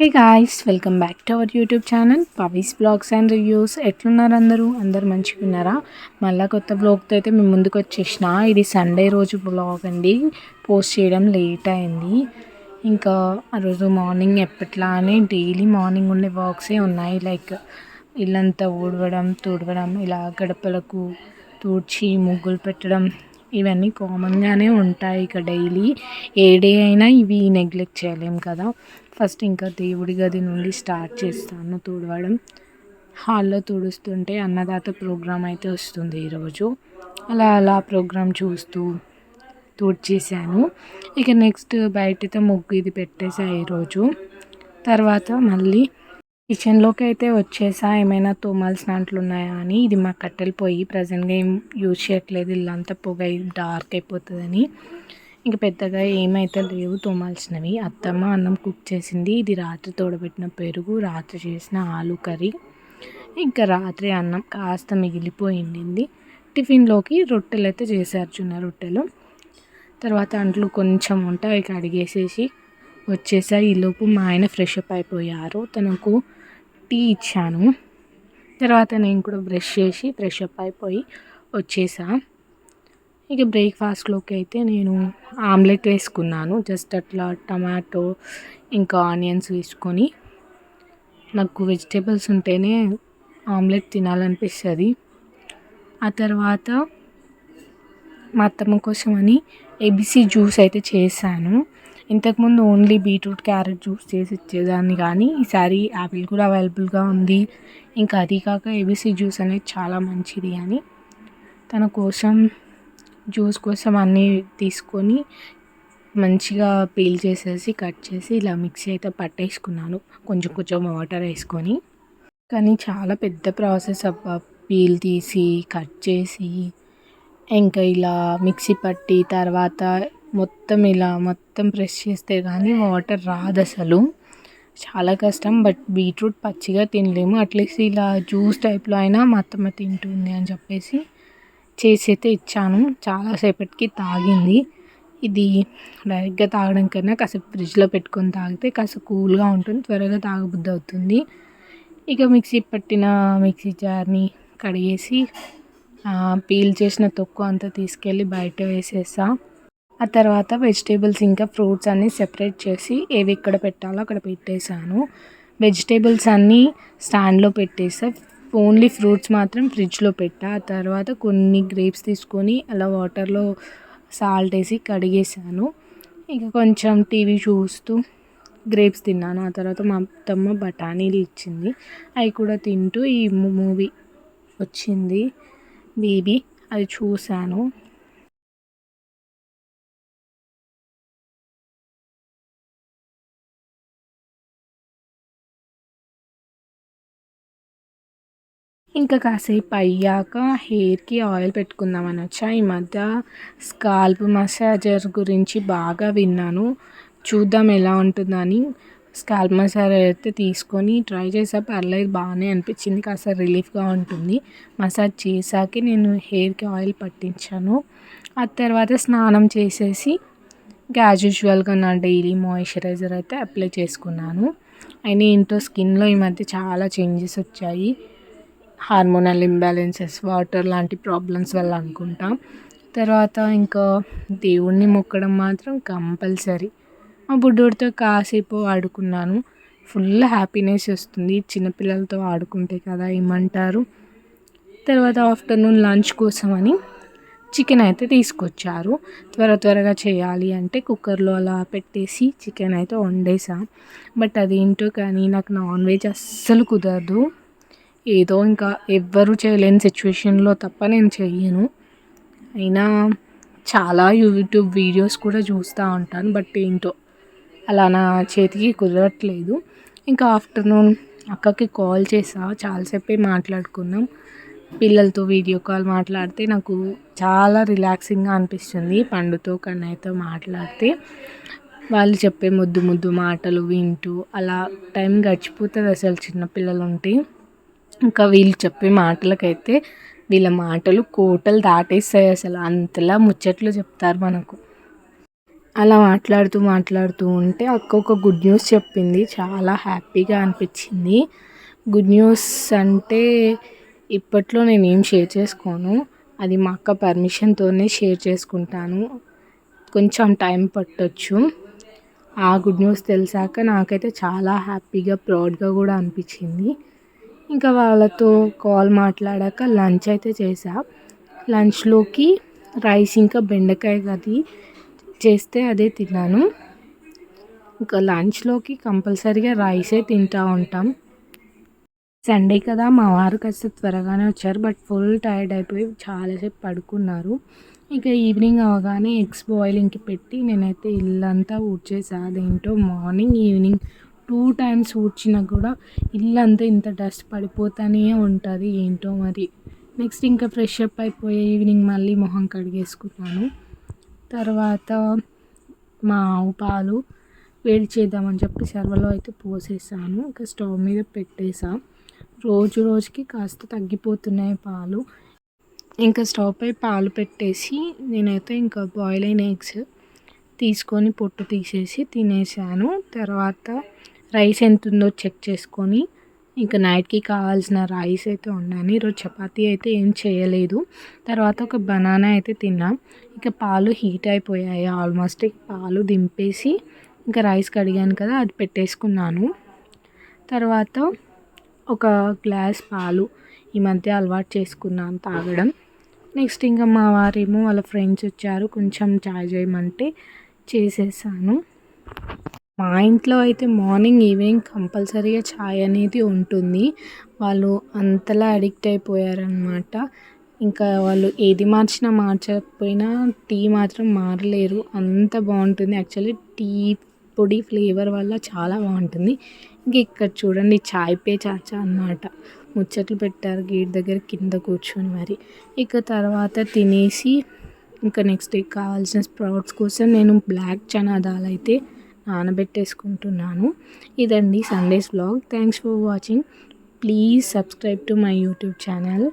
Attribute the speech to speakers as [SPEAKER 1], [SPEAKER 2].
[SPEAKER 1] Hey guys welcome back to our YouTube channel Pavi's blogs and reviews ఎట్లున్నారు అందరూ? అందరు మంచిగా ఉన్నారా మళ్ళీ కొత్త బ్లాగ్తో అయితే మేము ముందుకు వచ్చేసిన. ఇది సండే రోజు బ్లాగ్ అండి. పోస్ట్ చేయడం లేట్ అయింది. ఇంకా ఆ రోజు మార్నింగ్ ఎప్పట్లానే డైలీ మార్నింగ్ ఉండే వర్క్సే ఉన్నాయి. లైక్ ఇల్లంతా ఊడవడం తుడవడం ఇలా గడపలకు తూడ్చి ముగ్గులు పెట్టడం ఇవన్నీ కామన్గానే ఉంటాయి ఇక డైలీ. ఏ డే అయినా ఇవి నెగ్లెక్ట్ చేయలేం కదా. ఫస్ట్ ఇంకా దేవుడి గది నుండి స్టార్ట్ చేస్తాను తుడవడం. హాల్లో తుడుస్తుంటే అన్నదాత ప్రోగ్రామ్ అయితే వస్తుంది ఈరోజు. అలా అలా ప్రోగ్రామ్ చూస్తూ తుడిచేసాను ఇక నెక్స్ట్ బయటతో ముగ్గు ఇది పెట్టేసా ఈరోజు. తర్వాత మళ్ళీ కిచెన్లోకి అయితే వచ్చేసా ఏమైనా తోమాల్సిన అంట్లు ఉన్నాయా అని. ఇది మా కట్టెలు పోయి ప్రజెంట్గా ఏం యూజ్ చేయట్లేదు. ఇల్లంతా పొగ డార్క్ అయిపోతుందని. ఇంక పెద్దగా ఏమైతే లేవు తోమాల్సినవి అత్తమ్మ అన్నం కుక్ చేసింది. ఇది రాత్రి తోడబెట్టిన పెరుగు రాత్రి చేసిన ఆలు కర్రీ. ఇంకా రాత్రి అన్నం కాస్త మిగిలిపోయింది. టిఫిన్లోకి రొట్టెలు అయితే చేశారు చిన్న రొట్టెలు. తర్వాత అంట్లు కొంచెం వంట కడిగేసేసి వచ్చేసా. ఈలోపు మా ఆయన ఫ్రెష్ అప్ అయిపోయారు. తనకు టీ ఇచ్చాను. తర్వాత నేను కూడా బ్రష్ చేసి ఫ్రెష్ అప్ అయిపోయి వచ్చేసా. ఇక బ్రేక్ఫాస్ట్లోకి అయితే నేను ఆమ్లెట్ వేసుకున్నాను. జస్ట్ అట్లా టమాటో ఇంకా ఆనియన్స్ వేసుకొని. నాకు వెజిటేబుల్స్ ఉంటేనే ఆమ్లెట్ తినాలనిపిస్తుంది. ఆ తర్వాత మా అత్తమ్మ కోసం అని ఏబిసి జ్యూస్ అయితే చేశాను. ఇంతకుముందు ఓన్లీ బీట్రూట్ క్యారెట్ జ్యూస్ చేసి ఇచ్చేదాన్ని కానీ ఈసారి యాపిల్ కూడా అవైలబుల్గా ఉంది. ఇంకా అది కాక ఏబీసీ జ్యూస్ అనేది చాలా మంచిది అని తన కోసం జ్యూస్ కోసం అన్నీ తీసుకొని మంచిగా పీల్ చేసేసి కట్ చేసి ఇలా మిక్సీ అయితే పట్టేసుకున్నాను. కొంచెం కొంచెం వాటర్ వేసుకొని. కానీ చాలా పెద్ద ప్రాసెస్ అబ్బా. పీల్ తీసి కట్ చేసి ఇంకా ఇలా మిక్సీ పట్టి తర్వాత మొత్తం ఇలా మొత్తం ప్రెస్ చేస్తే కానీ వాటర్ రాదు అసలు. చాలా కష్టం బట్ బీట్రూట్ పచ్చిగా తినలేము. అట్లీస్ట్ ఇలా జ్యూస్ టైప్లో అయినా మా అత్తమ్మ తింటుంది అని చెప్పేసి చేసి అయితే ఇచ్చాను. చాలాసేపటికి తాగింది. ఇది డైరెక్ట్గా తాగడం కన్నా కాసేపు ఫ్రిడ్జ్లో పెట్టుకొని తాగితే కాస్త కూల్గా ఉంటుంది త్వరగా తాగబుద్ధి అవుతుంది. ఇక మిక్సీ పట్టిన మిక్సీ జార్ని కడిగేసి పీల్ చేసిన తొక్కు అంతా తీసుకెళ్ళి బయట వేసేసా. ఆ తర్వాత వెజిటేబుల్స్ ఇంకా ఫ్రూట్స్ అన్నీ సెపరేట్ చేసి ఏవి ఎక్కడ పెట్టాలో అక్కడ పెట్టేశాను. వెజిటేబుల్స్ అన్నీ స్టాండ్లో పెట్టేసా. ఓన్లీ ఫ్రూట్స్ మాత్రం ఫ్రిడ్జ్లో పెట్టా. ఆ తర్వాత కొన్ని గ్రేప్స్ తీసుకొని అలా వాటర్లో సాల్ట్ వేసి కడిగేసాను ఇక కొంచెం టీవీ చూస్తూ గ్రేప్స్ తిన్నాను. ఆ తర్వాత మా అత్తమ్మ బఠానీలు ఇచ్చింది. అవి కూడా తింటూ ఈ మూవీ వచ్చింది. బేబీ అది చూశాను. ఇంకా కాసేపు అయ్యాక హెయిర్కి ఆయిల్ పెట్టుకుందామని వచ్చా. ఈ మధ్య స్కాల్ప్ మసాజర్ గురించి బాగా విన్నాను. చూద్దాం ఎలా ఉంటుందని స్కాల్ప్ మసాజర్ అయితే తీసుకొని ట్రై చేసా. పర్లేదు బాగానే అనిపించింది. కాస్త రిలీఫ్గా ఉంటుంది. మసాజ్ చేశాకే నేను హెయిర్కి ఆయిల్ పట్టించాను. ఆ తర్వాత స్నానం చేసేసి యాజ్ యూజువల్గా నా డైలీ మాయిశ్చరైజర్ అయితే అప్లై చేసుకున్నాను. అయినా ఏంటో స్కిన్లో ఈ మధ్య చాలా చేంజెస్ వచ్చాయి. హార్మోనల్ ఇంబ్యాలెన్సెస్ వాటర్ లాంటి ప్రాబ్లమ్స్ వల్ల అనుకుంటా. తర్వాత ఇంకా దేవుణ్ణి మొక్కడం మాత్రం కంపల్సరీ. మా బుడ్డోడితో కాసేపు ఆడుకున్నాను. ఫుల్ హ్యాపీనెస్ వస్తుంది. చిన్నపిల్లలతో ఆడుకుంటే కదా ఏమంటారు? తర్వాత ఆఫ్టర్నూన్ లంచ్ కోసం అని చికెన్ అయితే తీసుకొచ్చారు. త్వర త్వరగా చేయాలి అంటే కుక్కర్లో అలా పెట్టేసి చికెన్ అయితే వండేసా. బట్ అదేంటో కానీ నాకు నాన్ వెజ్ అస్సలు కుదరదు. ఏదో ఇంకా ఎవ్వరూ చేయలేని సిచ్యువేషన్లో తప్ప నేను చెయ్యను. అయినా చాలా యూట్యూబ్ వీడియోస్ కూడా చూస్తూ ఉంటాను బట్ ఏంటో అలా నా చేతికి కుదరట్లేదు. ఇంకా ఆఫ్టర్నూన్ అక్కకి కాల్ చేసా చాలాసేపే మాట్లాడుకున్నాం. పిల్లలతో వీడియో కాల్ మాట్లాడితే నాకు చాలా రిలాక్సింగ్గా అనిపిస్తుంది పండుతో కన్నయ్యతో మాట్లాడితే. వాళ్ళు చెప్పే ముద్దు ముద్దు మాటలు వింటూ అలా టైం గడిచిపోతుంది అసలు చిన్నపిల్లలు ఉంటే ఇంకా వీళ్ళు చెప్పే మాటలకైతే వీళ్ళ మాటలు కోటలు దాటేస్తాయి అసలు. అంతలా ముచ్చట్లు చెప్తారు మనకు. అలా మాట్లాడుతూ మాట్లాడుతూ ఉంటే అక్క ఒక గుడ్ న్యూస్ చెప్పింది. చాలా హ్యాపీగా అనిపించింది. గుడ్ న్యూస్ అంటే ఇప్పట్లో నేను ఏం షేర్ చేసుకోను. అది మా అక్క పర్మిషన్తోనే షేర్ చేసుకుంటాను. కొంచెం టైం పట్టొచ్చు. ఆ గుడ్ న్యూస్ తెలిసాక నాకైతే చాలా హ్యాపీగా ప్రౌడ్గా కూడా అనిపించింది. ఇంకా వాళ్ళతో కాల్ మాట్లాడాక లంచ్ అయితే చేసా లంచ్లోకి రైస్ ఇంకా బెండకాయ కర్రీ చేస్తే అదే తిన్నాను. ఇంకా లంచ్లోకి కంపల్సరీగా రైసే తింటూ ఉంటాం. సండే కదా మా వారు కాస్త త్వరగానే వచ్చారు బట్ ఫుల్ టైర్డ్ అయిపోయి చాలాసేపు పడుకున్నారు. ఇక ఈవినింగ్ అవగానే ఎగ్స్ బాయిలింగ్కి పెట్టి నేనైతే ఇల్లంతా ఊడ్చేసా అదేంటో మార్నింగ్ ఈవినింగ్ టూ టైమ్స్ ఊడ్చినా కూడా ఇల్లంతా ఇంత డస్ట్ పడిపోతూనే ఉంటుంది ఏంటో మరి. నెక్స్ట్ ఇంకా ఫ్రెష్ అప్ అయిపోయి ఈవినింగ్ మళ్ళీ మొహం కడిగేసుకున్నాను. తర్వాత మా ఆవు పాలు వేడి చేద్దామని చెప్పి సర్వలో అయితే పోసేసాను. ఇంకా స్టవ్ మీద పెట్టేసా. రోజు రోజుకి కాస్త తగ్గిపోతున్నాయి పాలు. ఇంకా స్టవ్ పై పాలు పెట్టేసి నేనైతే ఇంకా బాయిల్ అయిన ఎగ్స్ తీసుకొని పొట్టు తీసేసి తినేసాను. తర్వాత రైస్ ఎంత ఉందో చెక్ చేసుకొని ఇంకా నైట్కి కావాల్సిన రైస్ అయితే ఉన్నాను ఈరోజు చపాతీ అయితే ఏం చేయలేదు. తర్వాత ఒక బనానా అయితే తిన్నాం. ఇంకా పాలు హీట్ అయిపోయాయి. ఆల్మోస్ట్ పాలు దింపేసి ఇంకా రైస్ కడిగాను కదా అది పెట్టేసుకున్నాను. తర్వాత ఒక గ్లాస్ పాలు ఈ మధ్య అలవాటు చేసుకున్నాను తాగడం. నెక్స్ట్ ఇంకా మా వారేమో వాళ్ళ ఫ్రెండ్స్ వచ్చారు కొంచెం చాయ్ చేయమంటే చేసేసాను. మా ఇంట్లో అయితే మార్నింగ్ ఈవినింగ్ కంపల్సరీగా ఛాయ్ అనేది ఉంటుంది. వాళ్ళు అంతలా అడిక్ట్ అయిపోయారనమాట ఇంకా వాళ్ళు ఏది మార్చినా మార్చకపోయినా టీ మాత్రం మారలేరు. అంత బాగుంటుంది. యాక్చువల్లీ టీ పొడి ఫ్లేవర్ వల్ల చాలా బాగుంటుంది. ఇంక ఇక్కడ చూడండి చాయ్ పే చాచా అనమాట ముచ్చట్లు పెట్టారు గేట్ దగ్గర కింద కూర్చొని మరి. ఇక తర్వాత తినేసి ఇంకా నెక్స్ట్ డే కావాల్సిన స్ప్రౌట్స్ కోసం నేను బ్లాక్ చనా దాల్ అయితే నానబెట్టేసుకుంటున్నాను. ఇదండి Sundays blog thanks for watching please subscribe to my YouTube channel